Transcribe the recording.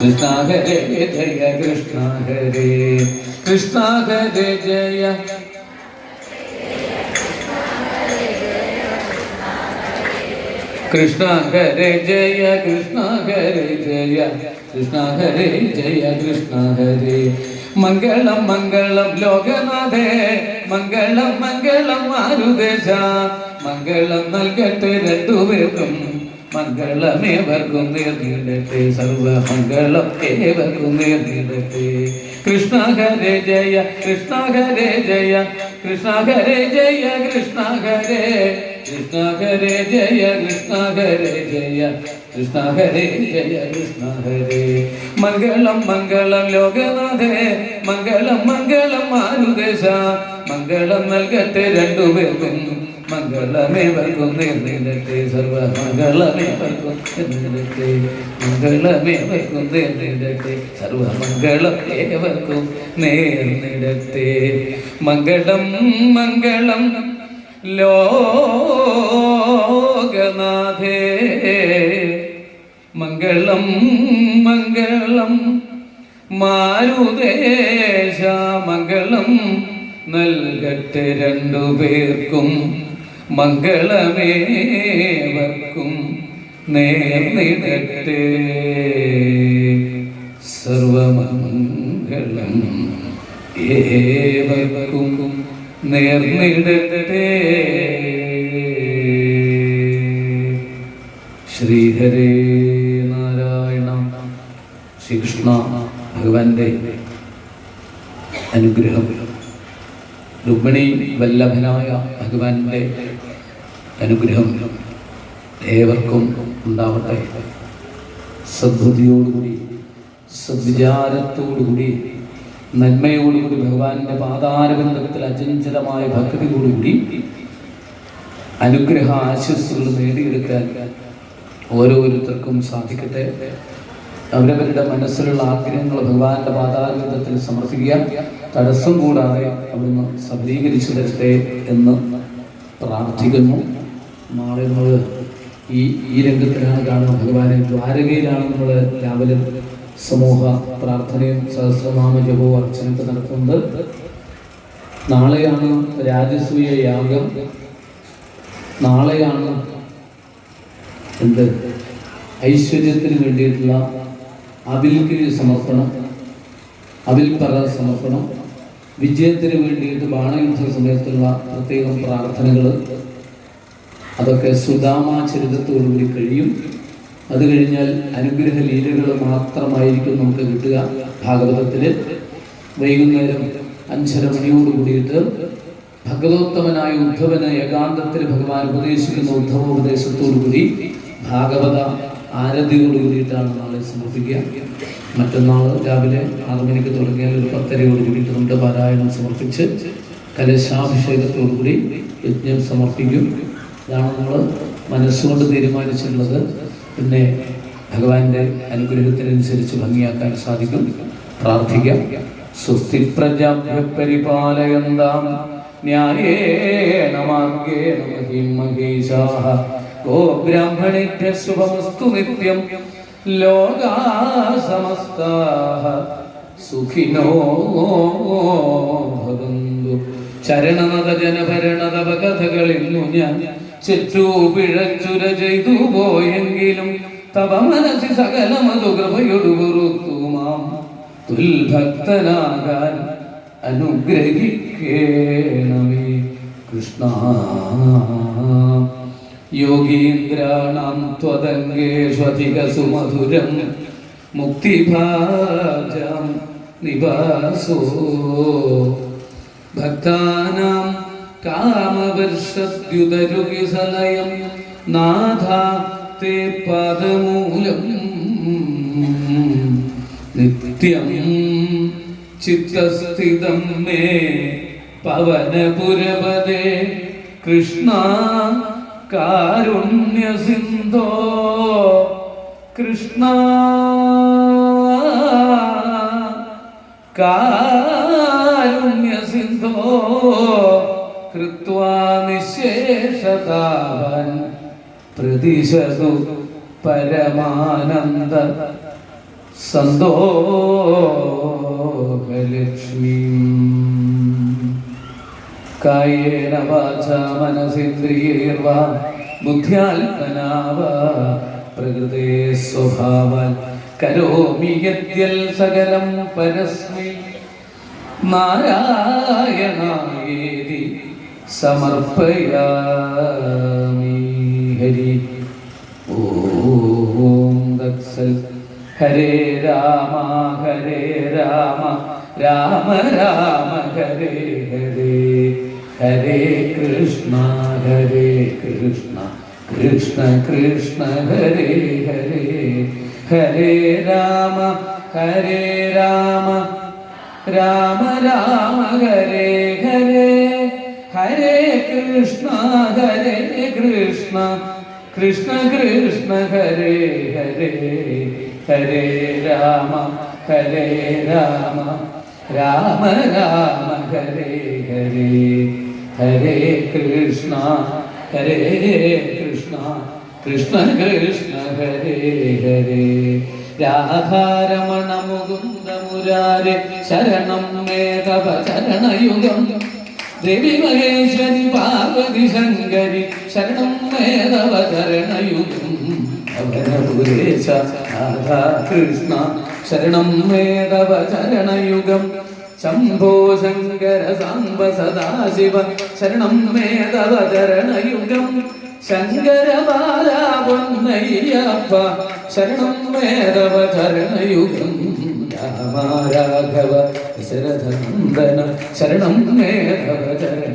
കൃഷ്ണ ഹരേ ജയ കൃഷ്ണ ഹരേ കൃഷ്ണ ഹരേ ജയ കൃഷ്ണ ഹരേ ജയ കൃഷ്ണ ഹരേ ജയ കൃഷ്ണ ഹരേ ജയ കൃഷ്ണ ഹരേ മംഗളം മംഗളം ലോകനാഥേ മംഗളം മംഗളം മാരുദേശ മംഗളം നൽകട്ടെ രണ്ടുപേർക്കും. മംഗളമേവർക്കും നേർന്നിടട്ടെ. സർവ മംഗളം ഏവർക്കും നേർന്നിടട്ടെ. കൃഷ്ണ ജയ കൃഷ്ണ ഹരേ ജയ കൃഷ്ണ ഹരേ ജയ കൃഷ്ണ ഹരേ കൃഷ്ണ ഹരേ ജയ കൃഷ്ണ ഹരേ ജയ കൃഷ്ണ ഹരേ ജയ കൃഷ്ണ ഹരേ മംഗളം മംഗളം ലോകനാഥേ മംഗളം മംഗളം മാനുദേശ. മംഗളം നൽകട്ടെ രണ്ടുപേർക്കും. മംഗളമേവർക്കും നേർന്നിടട്ടെ സർവ മംഗളമേവർക്കും നേർന്നിടട്ടെ മംഗളമേവർക്കും നേർന്നിടട്ടെ സർവ മംഗളം ഏവർക്കും മംഗളം മംഗളം ലോകനാഥേ. മംഗളം മംഗളം മാരുദേശ മംഗളം നൽകട്ടെ രണ്ടു പേർക്കും മംഗളമേവർക്കും നേർന്നിടട്ടെ സർവമംഗളം ഏവർക്കും നേർന്നിടട്ടെ ശ്രീഹരേ നാരായണ ശ്രീകൃഷ്ണ ഭഗവാന്റെ അനുഗ്രഹം. രുക്മിണി വല്ലഭനായ ഭഗവാന്റെ അനുഗ്രഹം ഏവർക്കും ഉണ്ടാവട്ടെ. സദ്ബുദ്ധിയോടുകൂടി സദ്വിചാരത്തോടുകൂടി നന്മയോടുകൂടി ഭഗവാന്റെ പാതാരബന്ധത്തിൽ അചഞ്ചലമായ ഭക്തിയോടുകൂടി അനുഗ്രഹ ആശസ്സുകൾ നേടിയെടുക്കാൻ ഓരോരുത്തർക്കും സാധിക്കട്ടെ. അവരവരുടെ മനസ്സിലുള്ള ആഗ്രഹങ്ങൾ ഭഗവാന്റെ പാതാരബന്ധത്തിൽ സമർപ്പിക്കുക. തടസ്സം കൂടാതെ അവിടുന്ന് സഫലീകരിച്ചു തരട്ടെ എന്ന് പ്രാർത്ഥിക്കുന്നു. നാളെ നമ്മൾ ഈ ഈ രംഗത്തിലാണ് കാണുന്നത്. ഭഗവാനെ ദ്വാരകയിലാണ് നമ്മൾ രാവിലെ സമൂഹ പ്രാർത്ഥനയും സഹസ്രനാമ ജപവും അർച്ചനയൊക്കെ നടത്തുന്നത്? നാളെയാണ് രാജസൂയ യാഗം. നാളെയാണ് എന്ത്? ഐശ്വര്യത്തിന് വേണ്ടിയിട്ടുള്ള അവിൽക്കിരി സമർപ്പണം അവിൽപ്പറ സമർപ്പണം വിജയത്തിന് വേണ്ടിയിട്ട് ബാണയുദ്ധ സമയത്തുള്ള പ്രത്യേകം പ്രാർത്ഥനകൾ അതൊക്കെ സുദാമ ചരിതത്തോടുകൂടി കഴിയും. അത് കഴിഞ്ഞാൽ അനുഗ്രഹ ലീലകൾ മാത്രമായിരിക്കും നമുക്ക് കിട്ടുക ഭാഗവതത്തിൽ വൈകുന്നേരം അഞ്ചര മണിയോട് കൂടിയിട്ട് ഭഗവോത്തമനായ ഉദ്ധവന് ഏകാന്തത്തിൽ ഭഗവാൻ ഉപദേശിക്കുന്ന ഉദ്ധവോപദേശത്തോടുകൂടി ഭാഗവത ആരതിയോട് കൂടിയിട്ടാണ് നാളെ സമർപ്പിക്കുക. മറ്റന്നാൾ രാവിലെ ആറു മണിക്ക് തുടങ്ങിയാൽ ഒരു പത്തരയോട് കൂടിയിട്ട് നമ്മുടെ പാരായണം സമർപ്പിച്ച് കലശാഭിഷേകത്തോടുകൂടി യജ്ഞം സമർപ്പിക്കും. ഇതാണ് നമ്മൾ മനസ്സുകൊണ്ട് തീരുമാനിച്ചിട്ടുള്ളത്. പിന്നെ ഭഗവാന്റെ അനുഗ്രഹത്തിനനുസരിച്ച് ഭംഗിയാക്കാൻ സാധിക്കും. പ്രാർത്ഥിക്കാം. സ്വസ്തി പ്രജാഭ്യ പരിപാലയന്താം. ന്യായേണ മാർഗേണ ലോകാ സുഖിനോ ഭവന്തു. ചരണനത കഥകളിന്നു ഞാൻ ചെറ്റു പിഴച്ചുര ചെയ്തു പോയെങ്കിലും തവ മനസ്സി സകലമതു കൃപയൊടു വെറുത്തു മാം തുൽഭക്തനാകാൻ അനുഗ്രഹിക്കേണമേ കൃഷ്ണ. യോഗീന്ദ്രാണാം ത്വതംഗേഷ്വധിക സുമധുരം മുക്തിഭാജം നിവാസോ ഭക്താനാം കാമവർഷദ്യുതരുകിസലയം നാഥ തേ പദമൂലം നിത്യം ചിത്തസ്ഥിതം മേ പവനപുരപദേ കൃഷ്ണ കാരുണ്യസിന്ധോ കൃഷ്ണ കാരുണ്യസിന്ധോ കൃത്വാ നിശേഷതാവൻ പ്രതിശതു പരമാനന്ദ സന്തോഹലക്ഷ്മീം കായേന വാച മനസേന്ദ്രിയേർവാ ബുദ്ധ്യാത്മനാവ പ്രകൃതേ സ്വഭാവൻ. കരോമി യദ്യൽ സകലം പരസ്മൈ. നാരായണായേതി സമർപ്പയാമി ഹരി. ഓം ദക്സൽ ഹരേ രാമ ഹരേ രാമ. രാമ രാമ ഹരേ ഹരേ. ഹരേ കൃഷ്ണ ഹരേ കൃഷ്ണ. കൃഷ്ണ കൃഷ്ണ ഹരേ ഹരേ. ഹരേ രാമ ഹരേ രാമ. രാമ രാമ ഹരേ. കൃഷ്ണ ഹരേ കൃഷ്ണ. കൃഷ്ണ കൃഷ്ണ ഹരേ ഹരേ ഹരേ രാമ ഹരേ രാമ. രാമ രാമ ഹരേ ഹരേ ഹരേ കൃഷ്ണ ഹരേ കൃഷ്ണ. കൃഷ്ണ കൃഷ്ണ ഹരേ ഹരേ. രാധാരമണ മുകുന്ദ മുരാരെ ശരണം മേ തവ ചരണയുഗം ദേവി മഹേശ്വരി പാർവതി ശങ്കരി ശരണം മേ തവ രാധാ കൃഷ്ണ ശരണം മേധവചരണയുഗം. ശംഭോ ശങ്കര സാംബ സദാശിവ ശരണം മേധവചരണയുഗം. ശങ്കര ബാല ശരണം മേധവചരണയുഗം. രാമ ദശരഥ ശരണം മേ തവ ചരണ